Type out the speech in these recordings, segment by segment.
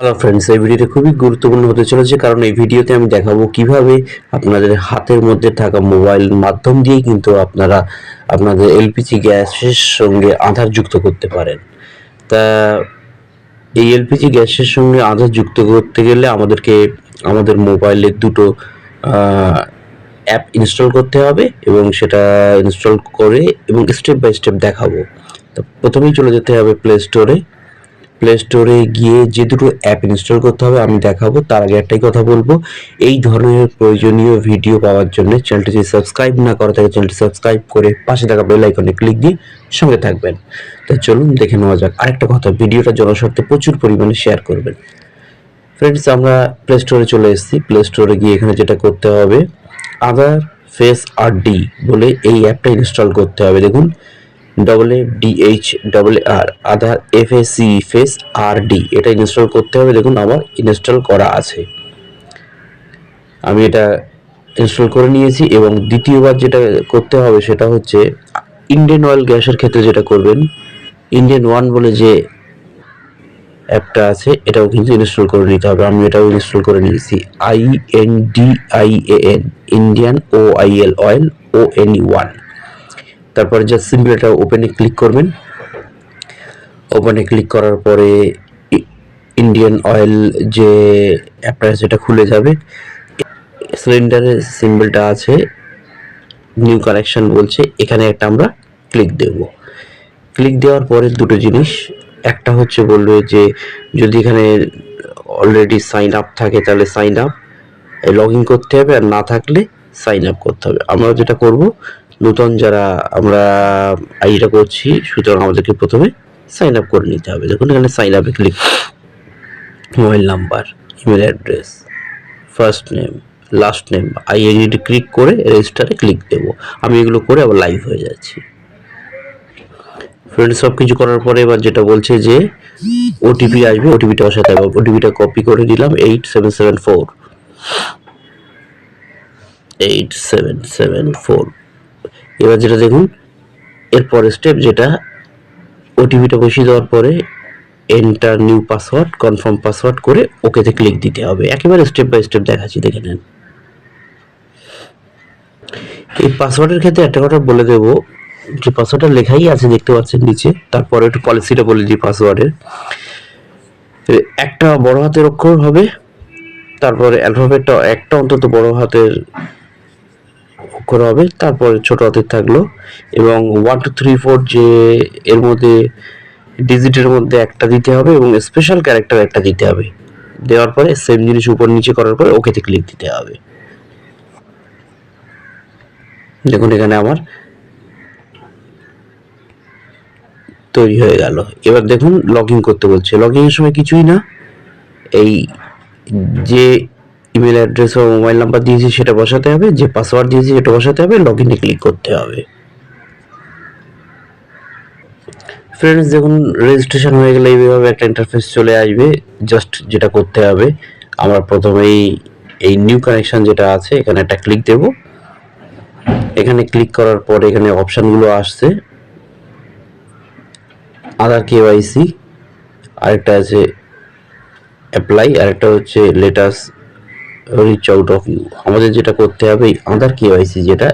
Hello friends এই ভিডিওটা খুবই গুরুত্বপূর্ণ হতে চলেছে কারণ এই ভিডিওতে আমি দেখাবো কীভাবে আপনাদের হাতের মধ্যে থাকা মোবাইল মাধ্যম দিয়েই কিন্তু আপনারা আপনাদের এলপিজি গ্যাসের সঙ্গে আধার যুক্ত করতে পারেন। তা, এই এলপিজি গ্যাসের সঙ্গে আধার যুক্ত করতে গেলে আমাদেরকে আমাদের মোবাইলে দুটো অ্যাপ ইনস্টল করতে হবে এবং সেটা ইনস্টল করে এবং স্টেপ বাই স্টেপ দেখাবো। তো, প্রথমেই চলে যেতে হবে প্লে স্টোরে। প্লে স্টোরে গিয়ে যে দুটো অ্যাপ ইনস্টল করতে হবে, আমি দেখাবো। তার আগে একটাই কথা বলব, এই ধরনের প্রয়োজনীয় ভিডিও পাওয়ার জন্য চ্যানেলটি সাবস্ক্রাইব না করা থাকে চ্যানেলটি সাবস্ক্রাইব করে পাশে থাকা বেল আইকনে ক্লিক দিয়ে সঙ্গে থাকবেন। তো চলুন দেখে নেওয়া যাক। আরেকটা কথা, ভিডিওটা জনস্বার্থে প্রচুর পরিমাণে শেয়ার করবেন। ফ্রেন্ডস আমরা প্লে স্টোরে চলে এসেছি। প্লে স্টোরে গিয়ে এখানে যেটা করতে হবে আদার ফেস আর ডি বলে এই অ্যাপটা ইনস্টল করতে হবে। দেখুন double A DH double R Aadhaar F A C face R D এটা ইনস্টল করতে হবে। দেখুন, আমার ইনস্টল করা আছে। আমি এটা ইনস্টল করে নিয়েছি এবং দ্বিতীয়বার যেটা করতে হবে সেটা হচ্ছে ইন্ডিয়ান অয়েল গ্যাসের ক্ষেত্রে যেটা করবেন ইন্ডিয়ান ওয়ান বলে যে অ্যাপটা আছে, এটাও কিন্তু ইনস্টল করে নিতে হবে। আমি এটাও ইনস্টল করে নিয়েছি। I N D I A N Indian O I L oil O N E one তারপরে সিম্পল এটা ওপেনে ক্লিক করবেন। ওপেনে ক্লিক করার পরে ইন্ডিয়ান অয়েল যে অ্যাপটা সেটা খুলে যাবে। সিলিন্ডারের সিম্বলটা আছে নিউ কানেকশন বলছে, এখানে একটা আমরা ক্লিক দেব। ক্লিক দেওয়ার পরে দুটো জিনিস, একটা হচ্ছে বলবে যে যদি এখানে অলরেডি সাইন আপ থাকে, তাহলে সাইন আপ লগ ইন করতে হবে, আর না থাকলে সাইন আপ করতে হবে। আমরা যেটা করব নতুন যারা আমরা আইডিটা করছি, সুতরাং আমাদেরকে প্রথমে সাইন আপ করে নিতে হবে। দেখুন, এখানে সাইন আপে click mobile number email address first name last name I IND click করে রেজিস্টারে ক্লিক দেবো। আমি এগুলো করে আবার লাইভ হয়ে যাচ্ছি। ফ্রেন্ড সব কিছু করার পরে এবার যেটা বলছে যে ওটিপি আসবে ওটিপিটা বসাতে হবে ওটিপিটা কপি করে দিলাম eight seven seven four eight seven seven four এবার যেটা দেখুন, এরপরে স্টেপ যেটা ওটিপিটা বসিয়ে দেওয়ার পরে enter new password confirm password করে ওকেতে ক্লিক দিতে হবে। একেবারে স্টেপ বাই স্টেপ দেখাচ্ছি, দেখে নেন। এই পাসওয়ার্ডের ক্ষেত্রে একটা কথা বলে দেবো, যে পাসওয়ার্ডটা লেখাই আছে, দেখতে পাচ্ছেন নিচে, তারপরে একটু পলিসিটা বলে দিই পাসওয়ার্ডের একটা বড় হাতের অক্ষর হবে, তারপরে অ্যালফাবেটটা একটা অন্তত বড় হাতের অক্ষর হবে, তারপরে ছোট হাতের থাকল এবং ওয়ান টু থ্রি ফোর যে এর মধ্যে ডিজিটের মধ্যে একটা দিতে হবে এবং স্পেশাল ক্যারেক্টার একটা দিতে হবে। দেওয়ার পরে সেম জিনিস উপর নিচে করার পরে ওকেতে ক্লিক দিতে হবে। দেখুন এখানে আমার তৈরি হয়ে গেল। এবার দেখুন লগ করতে বলছে। লগ সময় কিছুই না। এই যে ইমেল অ্যাড্রেস ও মোবাইল নাম্বার দিয়েছি সেটা বসাতে হবে, যে পাসওয়ার্ড দিয়েছি সেটা বসাতে হবে লগ ইনে ক্লিক করতে হবে। ফ্রেন্ডস দেখুন রেজিস্ট্রেশন হয়ে গেলে এইভাবে একটা ইন্টারফেস চলে আসবে জাস্ট যেটা করতে হবে, আমরা প্রথমেই এই নিউ কানেকশন যেটা আছে, এখানে একটা ক্লিক দেব। এখানে ক্লিক করার পর এখানে অপশানগুলো আসছে। আধার কেওয়াইসি আরেকটা আছে অ্যাপ্লাই আরেকটা হচ্ছে let us reach out of you আমাদের যেটা করতে হবে এই আধার কেওয়াইসি যেটা,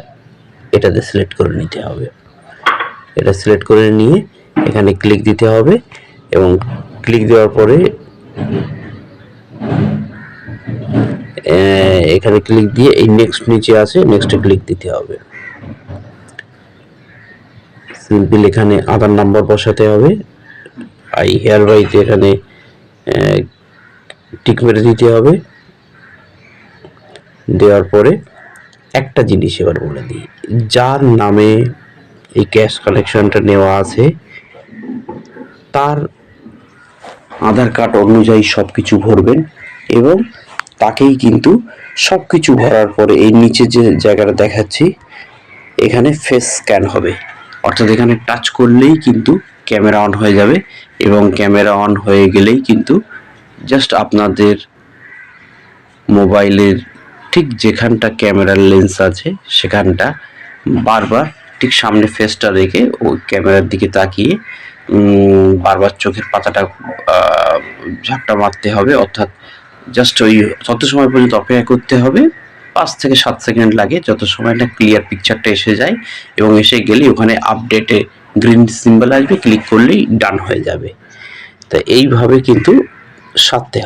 এটাতে সিলেক্ট করে নিতে হবে। এটা সিলেক্ট করে নিয়ে এখানে ক্লিক দিতে হবে এবং ক্লিক দেওয়ার পরে এখানে ক্লিক দিয়ে এই নেক্সট নিচে আছে নেক্সটে ক্লিক দিতে হবে। সিম্পল এখানে আধার নাম্বার বসাতে হবে। আই হেয়ার বাইতে এখানে টিক মেরে দিতে হবে। দেওয়ার পরে একটা জিনিস এবার বলে দিই। যার নামে এই ক্যাশ কালেকশনটা নেওয়া আছে, তার আধার কার্ড অনুযায়ী সব কিছু ভরবেন এবং তাকেই কিন্তু সব কিছু ভরার পরে এই নিচে যে জায়গাটা দেখাচ্ছি, এখানে ফেস স্ক্যান হবে। অর্থাৎ এখানে টাচ করলেই কিন্তু ক্যামেরা অন হয়ে যাবে এবং ক্যামেরা অন হয়ে গেলেই কিন্তু জাস্ট আপনাদের মোবাইলের ঠিক যেখানটা ক্যামেরার লেন্স আছে, সেখানটা বারবার ঠিক সামনে ফেসটা রেখে ওই ক্যামেরার দিকে তাকিয়ে বারবার চোখের পাতাটা ঝাপটা মারতে হবে, অর্থাৎ জাস্ট ওই তত সময় পর্যন্ত অপেক্ষা করতে হবে, পাঁচ থেকে সাত সেকেন্ড লাগে যত সময় না ক্লিয়ার পিকচারটা এসে যায় এবং এসে গেলেই ওখানে আপডেটে গ্রিন সিম্বল আসবে ক্লিক করলেই ডান হয়ে যাবে। তো এইভাবে কিন্তু সারতে হবে।